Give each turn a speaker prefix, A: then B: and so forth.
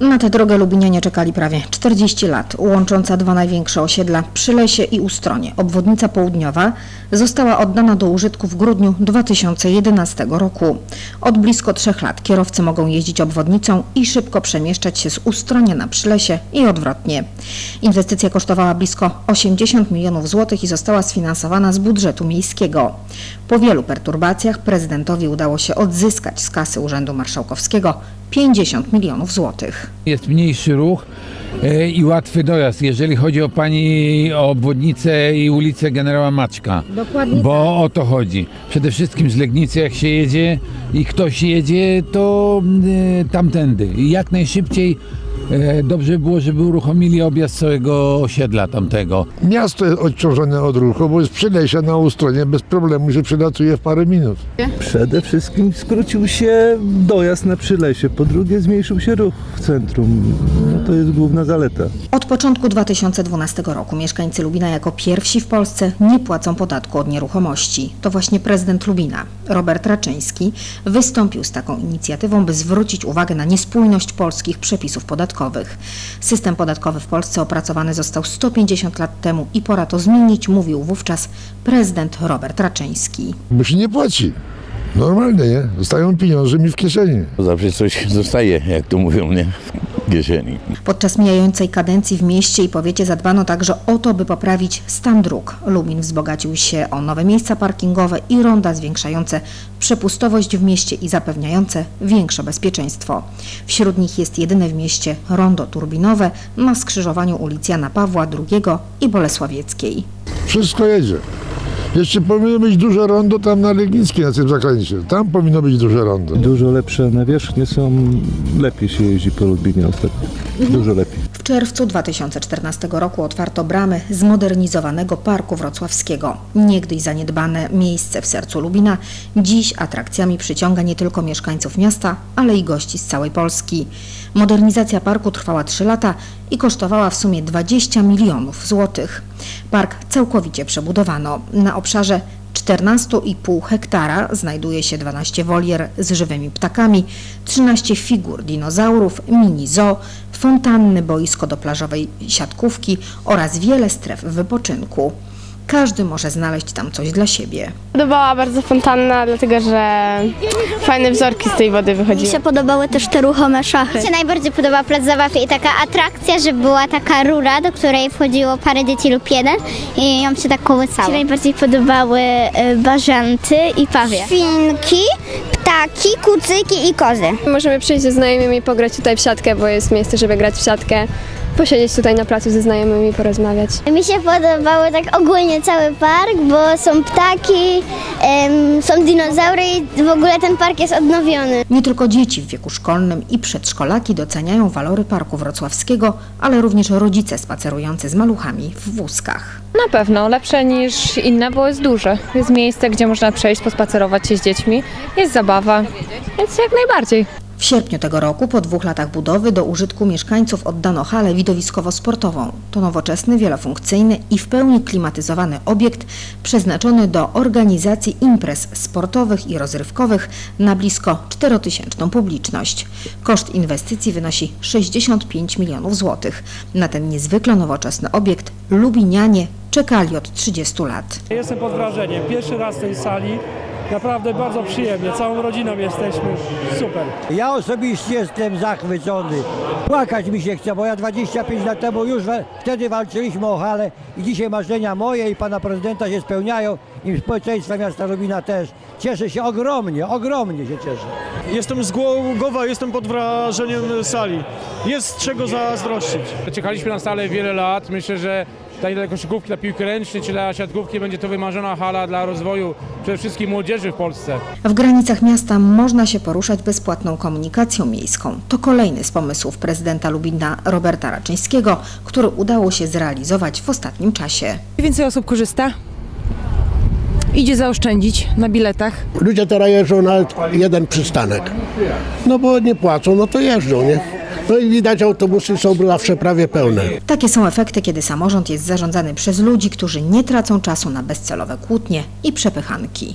A: Na tę drogę Lubinianie czekali prawie 40 lat. Łącząca dwa największe osiedla Przylesie i Ustronie, obwodnica południowa, została oddana do użytku w grudniu 2011 roku. Od blisko trzech lat kierowcy mogą jeździć obwodnicą i szybko przemieszczać się z Ustronia na Przylesie i odwrotnie. Inwestycja kosztowała blisko 80 milionów złotych i została sfinansowana z budżetu miejskiego. Po wielu perturbacjach prezydentowi udało się odzyskać z kasy Urzędu Marszałkowskiego 50 milionów złotych.
B: Jest mniejszy ruch e, i łatwy dojazd, jeżeli chodzi o pani o obwodnicę i ulicę generała Maćka.
A: Dokładnie
B: Bo o to chodzi. Przede wszystkim z Legnicy jak się jedzie i ktoś jedzie, to e, tamtędy. I jak najszybciej dobrze by było, żeby uruchomili objazd całego osiedla tamtego.
C: Miasto jest odciążone od ruchu, bo jest Przylesia na Ustronie bez problemu się przylatuje w parę minut.
D: Przede wszystkim skrócił się dojazd na Przylesie, po drugie zmniejszył się ruch w centrum. No to jest główna zaleta.
A: Od początku 2012 roku mieszkańcy Lubina jako pierwsi w Polsce nie płacą podatku od nieruchomości. To właśnie prezydent Lubina, Robert Raczyński, wystąpił z taką inicjatywą, by zwrócić uwagę na niespójność polskich przepisów podatkowych. System podatkowy w Polsce opracowany został 150 lat temu i pora to zmienić, mówił wówczas prezydent Robert Raczyński.
C: Bo się nie płaci. Normalnie, nie? Zostają pieniądze mi w kieszeni.
E: Zawsze coś zostaje, jak to mówią, nie? W kieszeni.
A: Podczas mijającej kadencji w mieście i powiecie zadbano także o to, by poprawić stan dróg. Lubin wzbogacił się o nowe miejsca parkingowe i ronda zwiększające przepustowość w mieście i zapewniające większe bezpieczeństwo. Wśród nich jest jedyne w mieście rondo turbinowe na skrzyżowaniu ulic Jana Pawła II i Bolesławieckiej.
C: Wszystko jedzie. Jeszcze powinno być duże rondo tam na Legnickiej, na tym zakręcie. Tam powinno być duże rondo.
D: Dużo lepsze nawierzchnie są, lepiej się jeździ po Lublinie ostatnio. Dużo lepiej.
A: Czerwcu 2014 roku otwarto bramy zmodernizowanego Parku Wrocławskiego. Niegdyś zaniedbane miejsce w sercu Lubina, dziś atrakcjami przyciąga nie tylko mieszkańców miasta, ale i gości z całej Polski. Modernizacja parku trwała 3 lata i kosztowała w sumie 20 milionów złotych. Park całkowicie przebudowano. Na obszarze 14,5 hektara znajduje się 12 wolier z żywymi ptakami, 13 figur dinozaurów, mini zoo, fontanny, boisko do plażowej siatkówki oraz wiele stref wypoczynku. Każdy może znaleźć tam coś dla siebie.
F: Podobała bardzo fontanna, dlatego że fajne wzorki z tej wody
G: Mi
F: wychodziły.
G: się podobały też te ruchome szachy.
H: Mi się najbardziej podoba plac zabaw i taka atrakcja, że była taka rura, do której wchodziło parę dzieci lub jeden i ją się tak
G: Mi
H: kołysało.
G: się najbardziej podobały y, bażanty i pawie.
H: Świnki, ptaki, kucyki i kozy.
F: Możemy przyjść ze znajomymi i pograć tutaj w siatkę, bo jest miejsce, żeby grać w siatkę. Posiedzieć tutaj na placu ze znajomymi i porozmawiać.
H: Mi się podobały tak ogólnie cały park, bo są ptaki, em, są dinozaury i w ogóle ten park jest odnowiony.
A: Nie tylko dzieci w wieku szkolnym i przedszkolaki doceniają walory Parku Wrocławskiego, ale również rodzice spacerujący z maluchami w wózkach.
I: Na pewno, lepsze niż inne, bo jest duże. Jest miejsce, gdzie można przejść, pospacerować się z dziećmi, jest zabawa, więc jak najbardziej.
A: W sierpniu tego roku, po dwóch latach budowy, do użytku mieszkańców oddano halę widowiskowo-sportową. To nowoczesny, wielofunkcyjny i w pełni klimatyzowany obiekt przeznaczony do organizacji imprez sportowych i rozrywkowych na blisko 4000 publiczność. Koszt inwestycji wynosi 65 milionów złotych. Na ten niezwykle nowoczesny obiekt lubinianie czekali od 30 lat.
J: Jestem pod wrażeniem. Pierwszy raz w tej sali. Naprawdę bardzo przyjemnie. Całą rodziną jesteśmy. Super.
K: Ja osobiście jestem zachwycony. Płakać mi się chce, bo ja 25 lat temu już we, wtedy walczyliśmy o halę i dzisiaj marzenia moje i pana prezydenta się spełniają i społeczeństwa miasta Lubina też. Cieszę się ogromnie, ogromnie się cieszę.
J: Jestem z Głogowa, jestem pod wrażeniem sali. Jest czego zazdrościć.
B: Czekaliśmy na salę wiele lat. Myślę, że tak dla koszykówki, dla piłki ręcznej czy dla siatkówki będzie to wymarzona hala dla rozwoju przede wszystkim młodzieży w Polsce.
A: W granicach miasta można się poruszać bezpłatną komunikacją miejską. To kolejny z pomysłów prezydenta Lubina Roberta Raczyńskiego, który udało się zrealizować w ostatnim czasie.
I: Więcej osób korzysta, idzie zaoszczędzić na biletach.
K: Ludzie teraz jeżdżą na jeden przystanek. No bo nie płacą, no to jeżdżą, nie? No i widać autobusy są zawsze prawie pełne.
A: Takie są efekty, kiedy samorząd jest zarządzany przez ludzi, którzy nie tracą czasu na bezcelowe kłótnie i przepychanki.